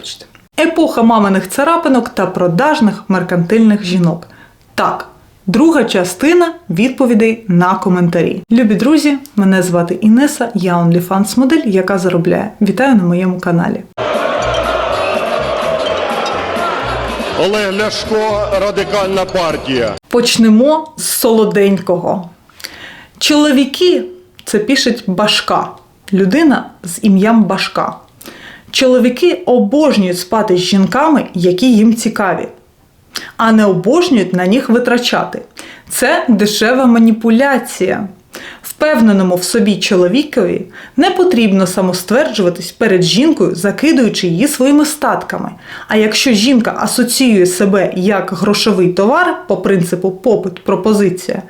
вибачте. Епоха маминих царапинок та продажних меркантильних жінок. Так, друга частина відповідей на коментарі. Любі друзі, мене звати Інеса, я OnlyFans модель, яка заробляє. Вітаю на моєму каналі. Олег Ляшко, радикальна партія. Почнемо з солоденького. Чоловіки це пишуть башка. Людина з ім'ям Башка. Чоловіки обожнюють спати з жінками, які їм цікаві, а не обожнюють на них витрачати. Це дешева маніпуляція. Впевненому в собі чоловікові не потрібно самостверджуватись перед жінкою, закидуючи її своїми статками. А якщо жінка асоціює себе як грошовий товар по принципу попит-пропозиція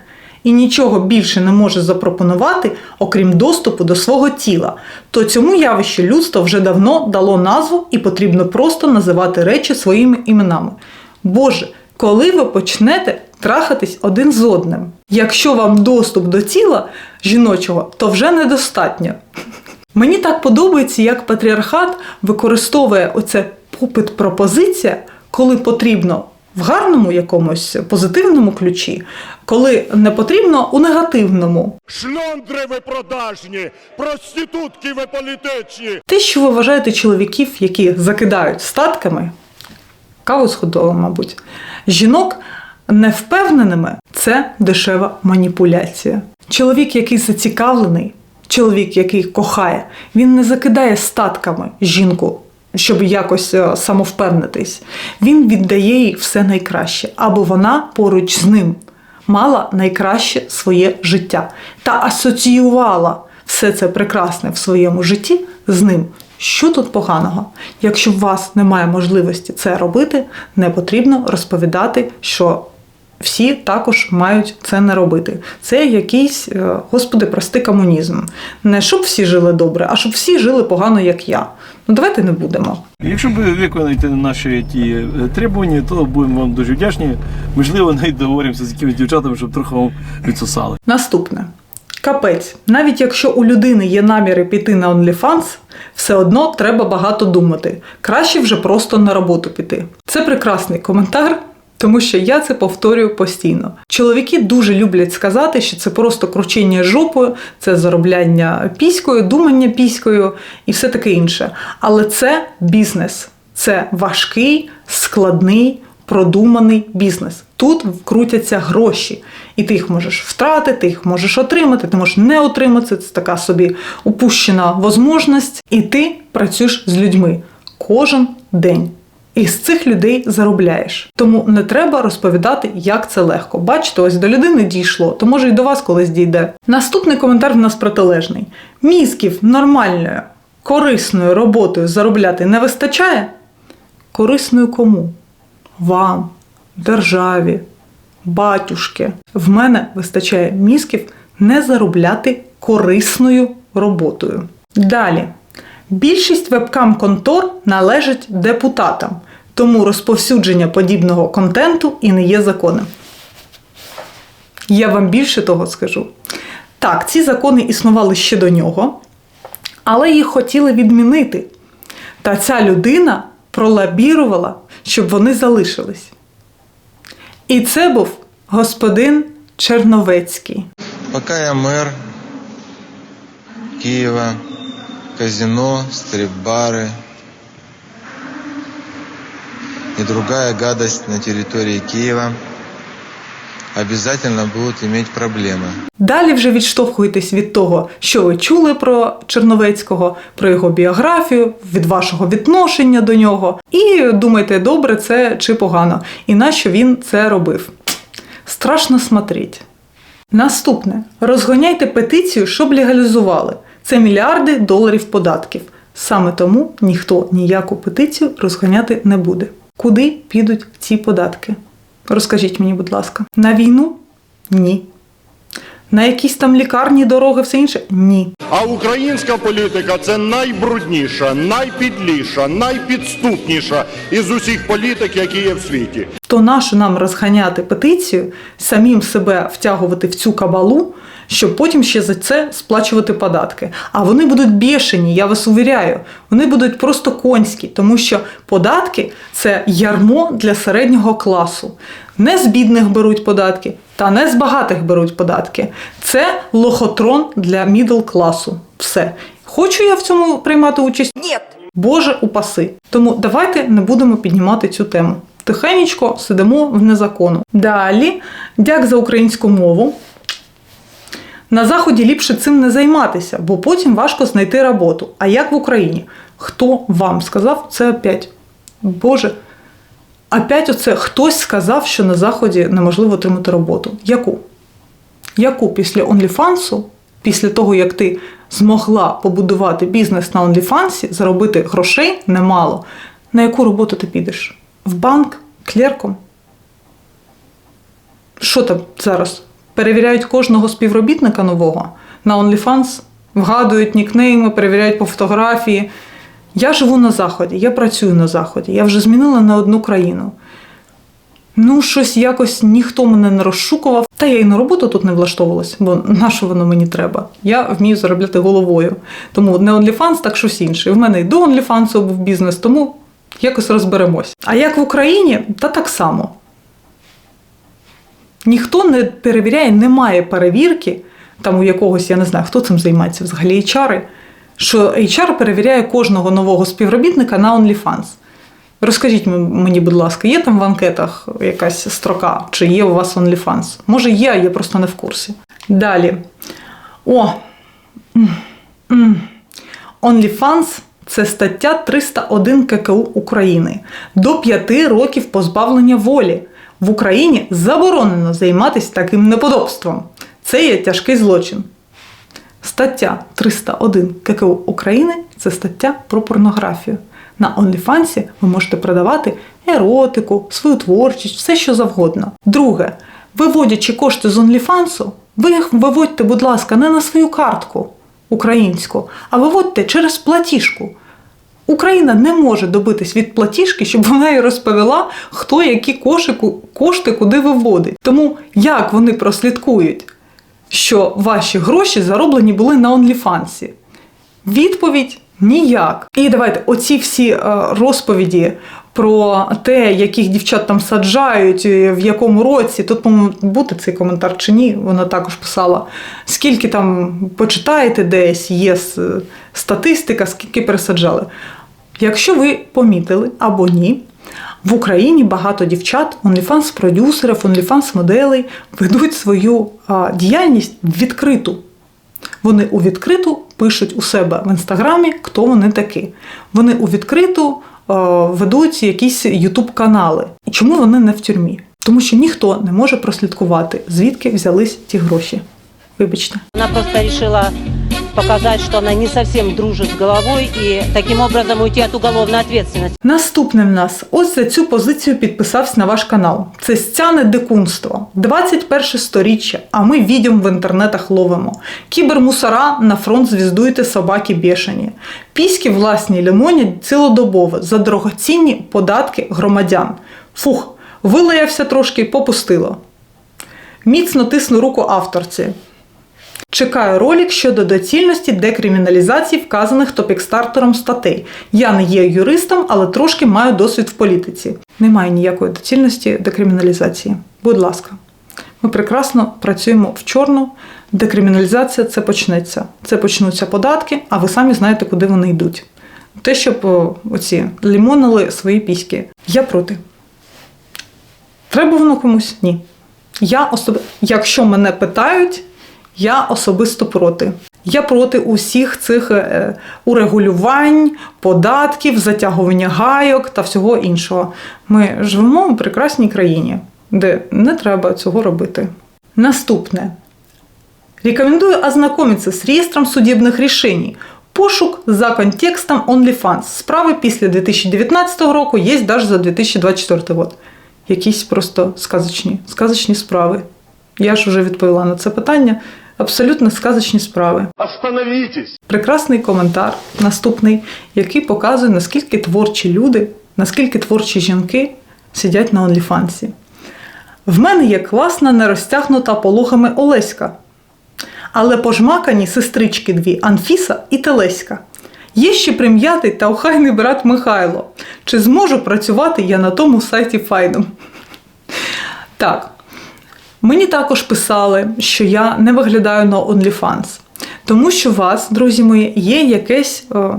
і нічого більше не може запропонувати, окрім доступу до свого тіла, то цьому явищу людство вже давно дало назву і потрібно просто називати речі своїми іменами. Боже, коли ви почнете трахатись один з одним? Якщо вам доступ до тіла жіночого, то вже недостатньо. Мені так подобається, як патріархат використовує оце попит пропозиція, коли потрібно в гарному якомусь позитивному ключі, коли не потрібно у негативному. Шльондри ви продажні, проститутки ви політичні. Те, що ви вважаєте чоловіків, які закидають статками, каву сходову, мабуть, жінок невпевненими, це дешева маніпуляція. Чоловік, який зацікавлений, чоловік, який кохає, він не закидає статками жінку, щоб якось е, самовпевнитись. Він віддає їй все найкраще, або вона поруч з ним мала найкраще своє життя та асоціювала все це прекрасне в своєму житті з ним. Що тут поганого? Якщо у вас немає можливості це робити, не потрібно розповідати, що всі також мають це не робити. Це якийсь, е, господи, прости комунізм. Не щоб всі жили добре, а щоб всі жили погано, як я. Ну давайте не будемо. Якщо ви виконаєте наші ті е, требування, то будемо вам дуже вдячні. Можливо, навіть договоримося з якимись дівчатами, щоб трохи вам відсосали. Наступне. Капець, навіть якщо у людини є наміри піти на OnlyFans, все одно треба багато думати. Краще вже просто на роботу піти. Це прекрасний коментар, тому що я це повторюю постійно. Чоловіки дуже люблять сказати, що це просто кручення жопою, це заробляння піською, думання піською і все таке інше. Але це бізнес, це важкий, складний продуманий бізнес. Тут крутяться гроші, і ти їх можеш втратити, ти їх можеш отримати, ти можеш не отримати. Це така собі упущена можливість. І ти працюєш з людьми кожен день. І з цих людей заробляєш. Тому не треба розповідати, як це легко. Бачите, ось до людини дійшло, то може і до вас колись дійде. Наступний коментар в нас протилежний: мізків нормальною, корисною роботою заробляти не вистачає? Корисною кому? вам, державі, батюшки. В мене вистачає мізків не заробляти корисною роботою. Далі. Більшість вебкам-контор належить депутатам, тому розповсюдження подібного контенту і не є законом. Я вам більше того скажу. Так, ці закони існували ще до нього, але їх хотіли відмінити. Та ця людина пролабірувала, щоб вони залишились. І це був господин Черновецький. Пока я мэр Киева, казино, стрип-бары и другая гадость на территории Киева обязательно будут иметь проблемы. Далі вже відштовхуєтесь від того, що ви чули про Черновецького, про його біографію, від вашого відношення до нього, і думайте, добре це чи погано, і нащо він це робив. Страшно смотреть. Наступне: розгоняйте петицію, щоб легалізували. Це мільярди доларів податків. Саме тому ніхто ніяку петицію розганяти не буде. Куди підуть ці податки? Розкажіть мені, будь ласка, на війну? Ні. На якісь там лікарні, дороги, все інше? Ні. А українська політика це найбрудніша, найпідліша, найпідступніша із усіх політик, які є в світі. То нащо нам розганяти петицію, самим себе втягувати в цю кабалу, щоб потім ще за це сплачувати податки. А вони будуть бешені, я вас увіряю. Вони будуть просто конські, тому що податки це ярмо для середнього класу. Не з бідних беруть податки, та не з багатих беруть податки. Це лохотрон для мідл класу. Все. Хочу я в цьому приймати участь? Ні. Боже упаси. Тому давайте не будемо піднімати цю тему. Тихенечко сидимо в незакону. Далі, дяк за українську мову. На заході ліпше цим не займатися, бо потім важко знайти роботу. А як в Україні? Хто вам сказав це опять? Боже, опять оце хтось сказав, що на заході неможливо отримати роботу. Яку? Яку після OnlyFans, після того, як ти змогла побудувати бізнес на OnlyFans, заробити грошей немало, на яку роботу ти підеш? В банк, клерком? Що там зараз? Перевіряють кожного співробітника нового на OnlyFans, вгадують нікнейми, перевіряють по фотографії. Я живу на Заході, я працюю на Заході, я вже змінила на одну країну. Ну, щось якось ніхто мене не розшукував. Та я і на роботу тут не влаштовувалась, бо на що воно мені треба? Я вмію заробляти головою. Тому не OnlyFans, так щось інше. В мене і до OnlyFans був бізнес, тому якось розберемось. А як в Україні, та так само. Ніхто не перевіряє, немає перевірки, там у якогось, я не знаю, хто цим займається взагалі HR, що HR перевіряє кожного нового співробітника на OnlyFans. Розкажіть мені, будь ласка, є там в анкетах якась строка, чи є у вас OnlyFans? Може, є, я просто не в курсі. Далі. О! OnlyFans – це стаття 301 ККУ України. До 5 років позбавлення волі. В Україні заборонено займатися таким неподобством. Це є тяжкий злочин. Стаття 301 ККУ України це стаття про порнографію. На OnlyFans ви можете продавати еротику, свою творчість, все що завгодно. Друге, виводячи кошти з OnlyFans, ви їх виводьте, будь ласка, не на свою картку українську, а виводьте через платіжку. Україна не може добитись від платіжки, щоб вона їй розповіла, хто які кошику, кошти куди виводить. Тому як вони прослідкують, що ваші гроші зароблені були на OnlyFans? Відповідь ніяк. І давайте оці всі е, розповіді про те, яких дівчат там саджають, в якому році. Тут, по-моєму, буде цей коментар чи ні, вона також писала. Скільки там почитаєте десь, є статистика, скільки пересаджали. Якщо ви помітили або ні, в Україні багато дівчат, OnlyFans-продюсерів, OnlyFans-моделей ведуть свою а, діяльність відкриту. Вони у відкриту пишуть у себе в інстаграмі, хто вони такі. Вони у відкриту е, ведуть якісь ютуб-канали. Чому вони не в тюрмі? Тому що ніхто не може прослідкувати, звідки взялись ті гроші. Вибачте. вона просто решила показать, что она не совсем дружит с головой и таким образом уйти от уголовной ответственности. Наступне в нас ось за цю позицію підписався на ваш канал. Це стяне дикунство. 21 сторіччя, а ми відьом в інтернетах ловимо. Кібермусора на фронт звіздуєте собаки бешені. Піськи власні лимонять цілодобово за дорогоцінні податки громадян. Фух, вилаявся трошки, попустило. Міцно тисну руку авторці. Чекаю ролик щодо доцільності декриміналізації вказаних топікстартером статей. Я не є юристом, але трошки маю досвід в політиці. Немає ніякої доцільності декриміналізації. Будь ласка, ми прекрасно працюємо в чорну. Декриміналізація це почнеться. Це почнуться податки, а ви самі знаєте, куди вони йдуть. Те, щоб оці лімонили свої піськи. Я проти. Треба воно комусь? Ні. Я особ... Якщо мене питають, я особисто проти. Я проти усіх цих е, урегулювань, податків, затягування гайок та всього іншого. Ми живемо в прекрасній країні, де не треба цього робити. Наступне. Рекомендую ознакомиться с реестром судебных решений. Пошук за контекстом OnlyFans. Справи після 2019 року є навіть за 2024 год. Якісь просто сказочні, сказочні справи. Я ж вже відповіла на це питання. Абсолютно сказочні справи. Остановитесь! Прекрасний коментар наступний, який показує, наскільки творчі люди, наскільки творчі жінки сидять на OnlyFans. В мене є класна нерозтягнута пологами Олеська. але пожмакані сестрички дві Анфіса і Телеська. Є ще прим'ятий та охайний брат Михайло. Чи зможу працювати я на тому сайті файном? Так. Мені також писали, що я не виглядаю на OnlyFans, тому що у вас, друзі мої, є якесь о,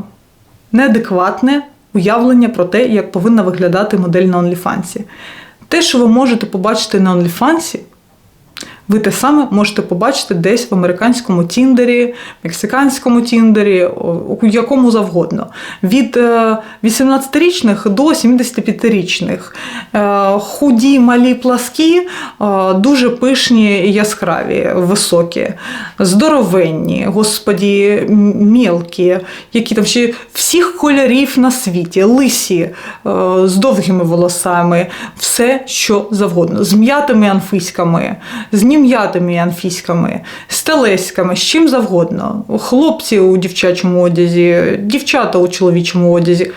неадекватне уявлення про те, як повинна виглядати модель на OnlyFans. Те, що ви можете побачити на OnlyFans, ви те саме можете побачити десь в американському Тіндері, мексиканському Тіндері, у якому завгодно. Від е, 18-річних до 75-річних. Е, Худі, малі, пласкі, е, дуже пишні, яскраві, високі, здоровенні, господі, мілкі, які там ще всіх кольорів на світі, лисі, е, з довгими волосами, все, що завгодно, з м'ятими анфиськами, з нім'ятими анфіськами, з телеськами, з чим завгодно. Хлопці у дівчачому одязі, дівчата у чоловічому одязі.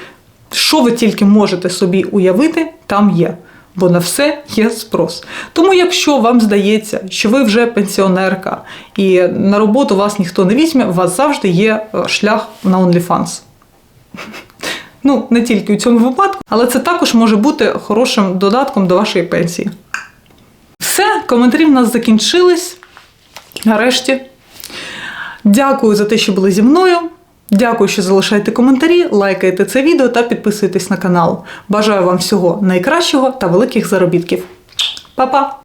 Що ви тільки можете собі уявити, там є. Бо на все є спрос. Тому, якщо вам здається, що ви вже пенсіонерка і на роботу вас ніхто не візьме, у вас завжди є е, шлях на OnlyFans. Ну, не тільки у цьому випадку, але це також може бути хорошим додатком до вашої пенсії. Коментарі в нас закінчились. Нарешті. Дякую за те, що були зі мною. Дякую, що залишаєте коментарі, лайкаєте це відео та підписуєтесь на канал. Бажаю вам всього найкращого та великих заробітків. Па-па!